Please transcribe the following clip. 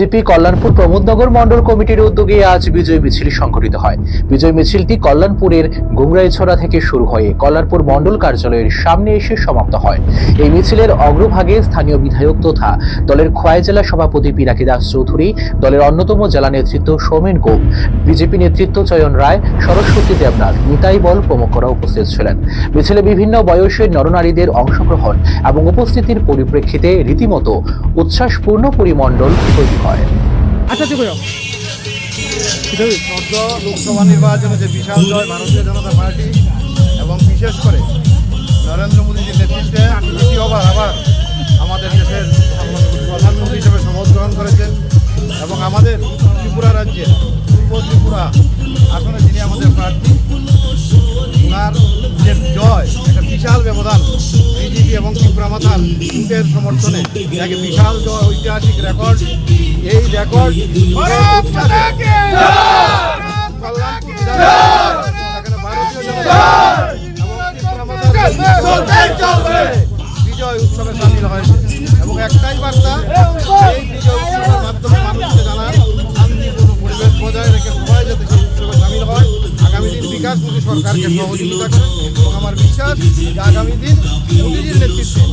GP Kalyanpur, Pramodnagar Mondal কমিটির উদ্যোগে আজ বিজয় মিছিল সংঘটিত হয়। বিজয় মিছিলটি কল্যাণপুরের গুংরাইছড়া থেকে শুরু হয়ে কল্যাণপুর মন্ডল কার্যালয়ের সামনে এসে সমাপ্ত হয়। এই মিছিলের অগ্রভাগে স্থানীয় বিধায়ক তথা দলের খোয়াই জেলা সভাপতি পিনাকি দাস চৌধুরী, দলের অন্যতম জেলা নেতৃত্ব সৌমেন গোপ, বিজেপি নেতৃত্ব চয়ন রায়, সরস্বতী দেবনাথ, নিতাই বল প্রমুখরা উপস্থিত ছিলেন। মিছিলে বিভিন্ন বয়সের নরনারীদের অংশগ্রহণ এবং উপস্থিতির পরিপ্রেক্ষিতে রীতিমতো উচ্ছ্বাসপূর্ণ পরিমণ্ডল তৈরি হয়। আচ্ছা চোদ্দ লোকসভা নির্বাচনে যে বিশাল জয় ভারতীয় জনতা পার্টি এবং বিশেষ করে নরেন্দ্র মোদীজির নেতৃত্বে দ্বিতীয়বার আবার আমাদের দেশের প্রধানমন্ত্রী হিসেবে শপথ গ্রহণ করেছেন এবং আমাদের ত্রিপুরা রাজ্যের পূর্ব ত্রিপুরা আসনে যিনি আমাদের প্রার্থী ওনার যে জয় বিশাল ব্যবধান। বিজেপি এবং ত্রিপুরা মাতার জোটের সমর্থনে এক বিশাল জয় ঐতিহাসিক রেকর্ড। এই রেকর্ড বিজয় উৎসবে সামিল হয়েছে। এবং একটাই বার্তা এই বিজয় বিকাশমুখী সরকারকে সহযোগিতা করে এবং আমার বিশ্বাস আগামী দিন মোদীজির নেতৃত্বে